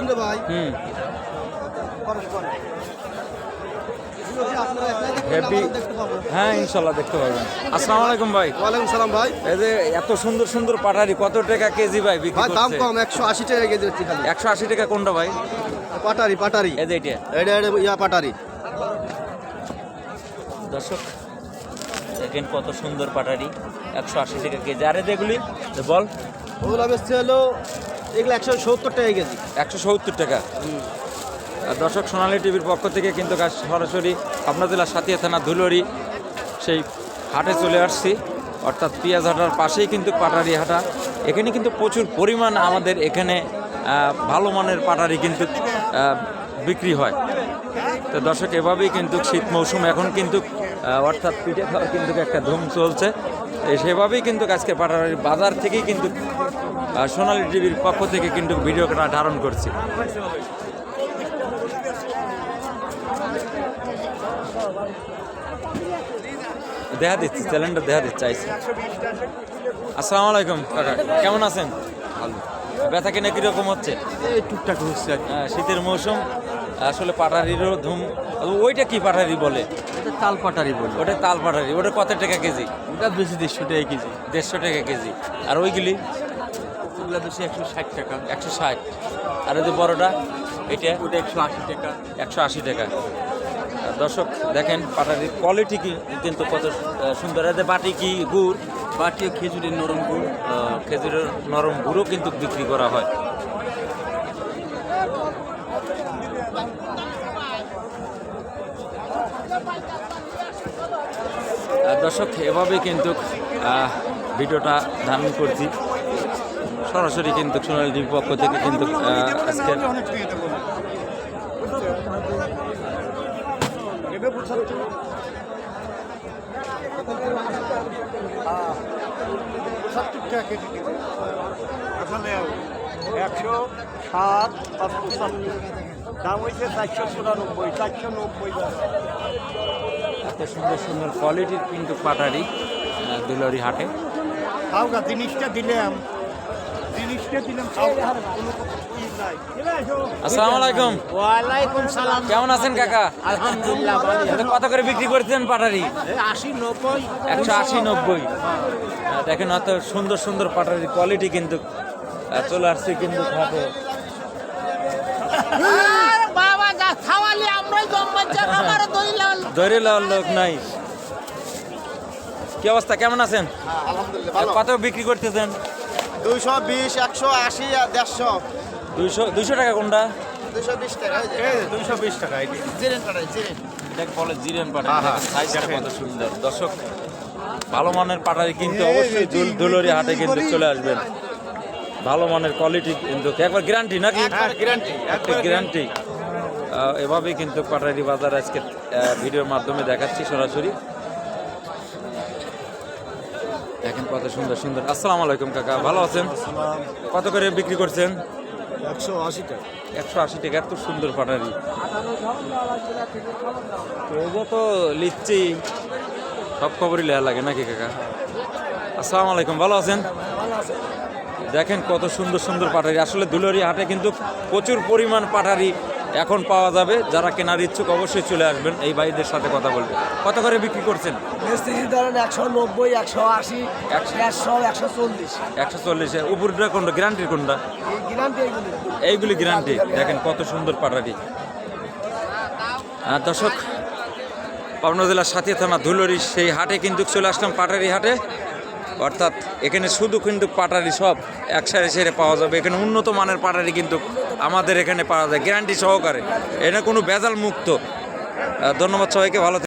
করছেন রে ভাই। হ্যাঁ ইনশাল্লাহ দেখতে পারবেন আসসালামু আলাইকুম ভাই। ওয়ালাইকুম সালাম ভাই। এই যে এত সুন্দর সুন্দর পাটারি কত টাকা কেজি ভাই বিক্রি ভাই দাম কম একশো আশি টাকা কেজি হচ্ছে খালি। একশো আশি টাকা কোনটা ভাই? পাটারি পাটারি। এই যে এটা। এটা এটা ইয়া পাটারি। দর্শক দেখেন কত সুন্দর পাটারি একশো আশি টাকা কেজি। আরে যেগুলি বল। ওগুলো বেচছে হলো এগুলো একশো সত্তর টাকা কেজি। একশো সত্তর টাকা। দর্শক, সোনালী টিভির পক্ষ থেকে কিন্তু সরাসরি পাবনা জেলার সাথিয়া থানা ধুলরি সেই হাটে চলে আসছি। অর্থাৎ পিঁয়াজ হাটার পাশেই কিন্তু পাটারি হাটা। এখানে কিন্তু প্রচুর পরিমাণ আমাদের এখানে ভালো মানের পাটারি কিন্তু বিক্রি হয়। তো দর্শক, এভাবেই কিন্তু শীত মৌসুম এখন কিন্তু অর্থাৎ পিঠে খাওয়ার কিন্তু একটা ধুম চলছে। সেভাবেই কিন্তু আজকে পাটারির বাজার থেকেই কিন্তু সোনালী টিভির পক্ষ থেকে কিন্তু ভিডিওটা ধারণ করছি। দেখা দিচ্ছি চ্যালেঞ্জটা দেখা দিচ্ছি চাইছি আসসালামু আলাইকুম কাকা কেমন আছেন? ভালো। ব্যথা কিনা কীরকম হচ্ছে? এই টুকটাক হচ্ছে শীতের মৌসুম আসলে পাটারিরও ধুম ওইটা কি পাটারি বলে? এটা তাল পাটারি বলি। ওটা তাল পাটারি ওটা কত টাকা কেজি? ওটা বেশি দেড়শো টাকা কেজি। দেড়শো টাকা কেজি। আর ওইগুলি? ওগুলো বেশি একশো ষাট টাকা। একশো ষাট। আর ওই যে বড়টা এটা? ওটা একশো আশি টাকা। একশো আশি টাকা। দর্শক দেখেন পাটারির কোয়ালিটি কি? কিন্তু কত সুন্দর। এতে বাটি কি? গুড়? বাটি খেজুরের নরম গুড়। খেজুরের নরম গুঁড়ো কিন্তু বিক্রি করা হয়। দর্শক, এভাবেই কিন্তু ভিডিওটা ধারণ করছি। সরাসরি কিন্তু সোনালী টিভির পক্ষ থেকে কিন্তু একশো সাত পঁচাত্তর দাম হয়েছে চারশো চুরানব্বই চারশো নব্বই এত সুন্দর সুন্দর কোয়ালিটির কিন্তু পাটারি দুলারি হাটে। তাও জিনিসটা দিলাম জিনিসটা দিলাম আসসালামু আলাইকুম। ওয়ালাইকুম সালাম। কেমন আছেন কাকা? আলহামদুলিল্লাহ কত করে বিক্রি করছেন পাটারি? আশি নব্বই। একশো আশি নব্বই। দেখেন অত সুন্দর সুন্দর পাটারির কোয়ালিটি কিন্তু চলে আসছে কিন্তু আমরাই দইলাল লোক নাই। কি অবস্থা কেমন আছেন? আলহামদুলিল্লাহ কত বিক্রি করতেছেন? দুইশো বিশ একশো আশি আর দেড়শো। দুইশো দুইশো টাকা কোনটা? দুইশো বিশ টাকা দুইশো বিশ টাকা জিরেন পাটারি জিরেন। এটাকে বলে জিরেন হ্যাঁ, হ্যাঁ, সাইজটা কত সুন্দর। দর্শক ভালো মানের পাটারি কিন্তু অবশ্যই দুলরি হাটে কিন্তু চলে আসবেন। ভালো মানের কোয়ালিটি কিন্তু। একবার গ্যারান্টি নাকি? গ্যারান্টি গ্যারান্টি এভাবেই কিন্তু পাটারি বাজার আজকে ভিডিওর মাধ্যমে দেখাচ্ছি সরাসরি। দেখেন কত সুন্দর সুন্দর। আসসালামু আলাইকুম কাকা। ভালো আছেন? কত করে বিক্রি করছেন? একশো আশি টাকা। একশো আশি টাকা এত সুন্দর পাটারি। এটা তো লিচ্ছি সব খবরই লেয়া লাগে নাকি কাকা? আসসালামু আলাইকুম ভালো আছেন? দেখেন কত সুন্দর সুন্দর পাটারি। আসলে দুলরি হাটে কিন্তু প্রচুর পরিমাণ পাটারি এখন পাওয়া যাবে। যারা কেনার ইচ্ছুক অবশ্যই চলে আসবেন এই ভাইদের সাথে কথা বলবেন কত করে বিক্রি করছেন? মিস্ত্রি ধরেন একশো নব্বই একশো আশি একশো- চল্লিশ। একশো চল্লিশ উপরটা কোনটা? গ্যারান্টির কোনটা? এইগুলি। গ্যারান্টি। দেখেন কত সুন্দর পাটারি। আর দর্শক পাবনা জেলার সাথী থানা ধুলরি সেই হাটে কিন্তু চলে আসলাম পাটারি হাটে। অর্থাৎ এখানে শুধু কিন্তু পাটারি সব এক সাইডে সেরে পাওয়া যাবে। এখানে উন্নত মানের পাটারি কিন্তু আমাদের এখানে পাওয়া যায় গ্যারান্টি সহকারে। এটা কোনো বেজাল মুক্ত। ধন্যবাদ সবাইকে, ভালো